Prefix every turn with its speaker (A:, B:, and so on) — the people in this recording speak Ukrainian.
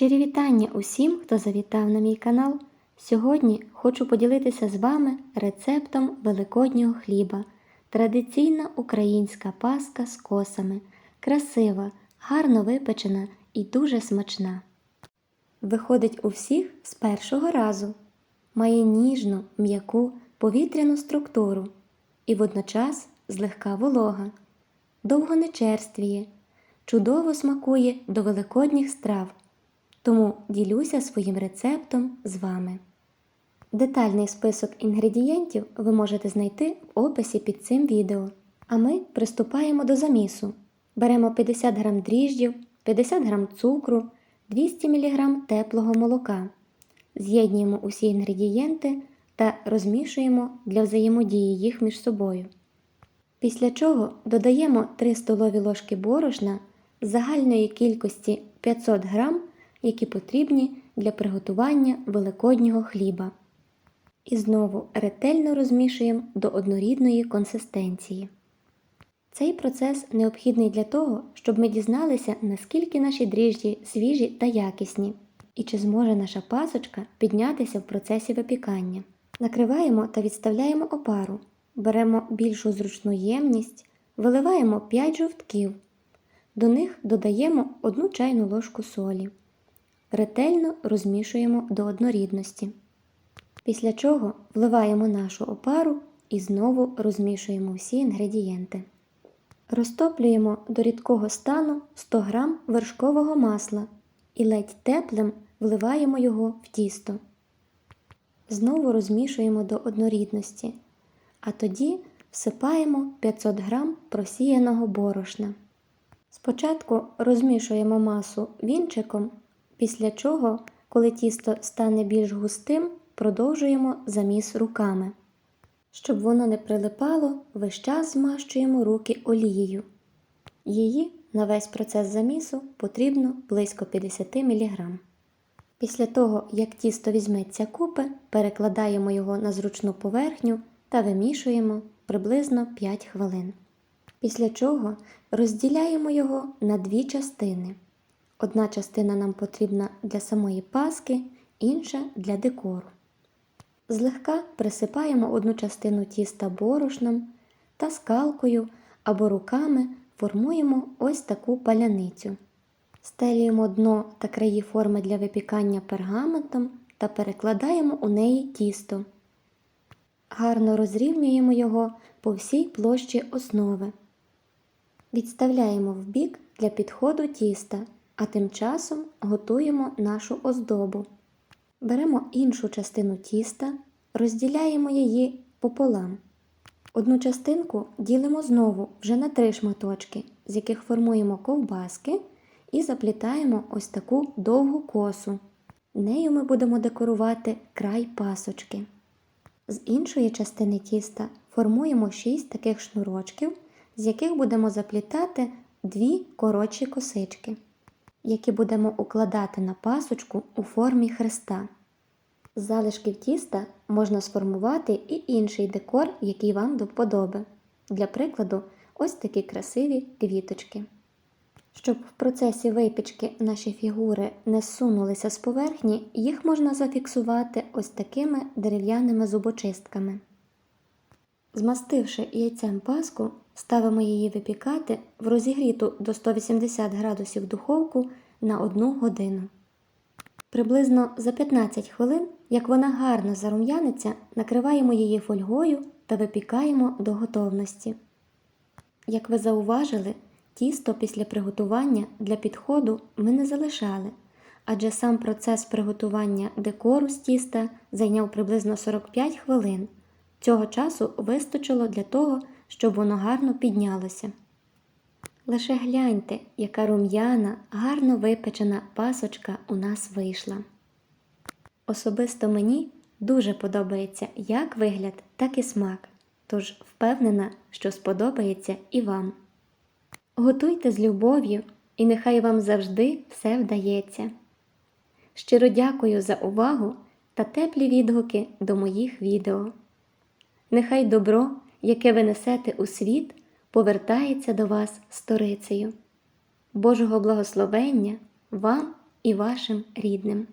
A: Щирі вітання усім, хто завітав на мій канал. Сьогодні хочу поділитися з вами рецептом великоднього хліба. Традиційна українська паска з косами. Красива, гарно випечена і дуже смачна. Виходить у всіх з першого разу. Має ніжну, м'яку, повітряну структуру і водночас злегка волога. Довго не черствіє, чудово смакує до великодніх страв. Тому ділюся своїм рецептом з вами. Детальний список інгредієнтів ви можете знайти в описі під цим відео. А ми приступаємо до замісу. Беремо 50 г дріжджів, 50 г цукру, 200 мг теплого молока. З'єднуємо усі інгредієнти та розмішуємо для взаємодії їх між собою. Після чого додаємо 3 столові ложки борошна з загальної кількості 500 г, які потрібні для приготування великоднього хліба. І знову ретельно розмішуємо до однорідної консистенції. Цей процес необхідний для того, щоб ми дізналися, наскільки наші дріжджі свіжі та якісні, і чи зможе наша пасочка піднятися в процесі випікання. Накриваємо та відставляємо опару, беремо більшу зручну ємність, виливаємо 5 жовтків, до них додаємо 1 чайну ложку солі. Ретельно розмішуємо до однорідності. Після чого вливаємо нашу опару і знову розмішуємо всі інгредієнти. Розтоплюємо до рідкого стану 100 г вершкового масла і ледь теплим вливаємо його в тісто. Знову розмішуємо до однорідності, а тоді всипаємо 500 г просіяного борошна. Спочатку розмішуємо масу вінчиком, після чого, коли тісто стане більш густим, продовжуємо заміс руками. Щоб воно не прилипало, весь час змащуємо руки олією. Її на весь процес замісу потрібно близько 50 мг. Після того, як тісто візьметься купи, перекладаємо його на зручну поверхню та вимішуємо приблизно 5 хвилин. Після чого розділяємо його на дві частини. Одна частина нам потрібна для самої паски, інша для декору. Злегка присипаємо одну частину тіста борошном та скалкою або руками формуємо ось таку паляницю. Стелюємо дно та краї форми для випікання пергаментом та перекладаємо у неї тісто. Гарно розрівнюємо його по всій площі основи. Відставляємо в бік для підходу тіста, а тим часом готуємо нашу оздобу. Беремо іншу частину тіста, розділяємо її пополам. Одну частинку ділимо знову вже на три шматочки, з яких формуємо ковбаски і заплітаємо ось таку довгу косу. Нею ми будемо декорувати край пасочки. З іншої частини тіста формуємо 6 таких шнурочків, з яких будемо заплітати дві коротші косички, які будемо укладати на пасочку у формі хреста. З залишків тіста можна сформувати і інший декор, який вам до вподоби. Для прикладу, ось такі красиві квіточки. Щоб в процесі випічки наші фігури не зсунулися з поверхні, їх можна зафіксувати ось такими дерев'яними зубочистками. Змастивши яйцем паску, ставимо її випікати в розігріту до 180 градусів духовку на 1 годину. Приблизно за 15 хвилин, як вона гарно зарум'яниться, накриваємо її фольгою та випікаємо до готовності. Як ви зауважили, тісто після приготування для підходу ми не залишали, адже сам процес приготування декору з тіста зайняв приблизно 45 хвилин. Цього часу вистачило для того, щоб воно гарно піднялося. Лише гляньте, яка рум'яна, гарно випечена пасочка у нас вийшла. Особисто мені дуже подобається як вигляд, так і смак, тож впевнена, що сподобається і вам. Готуйте з любов'ю, і нехай вам завжди все вдається. Щиро дякую за увагу та теплі відгуки до моїх відео. Нехай добро, яке ви несете у світ, повертається до вас сторицею. Божого благословення вам і вашим рідним.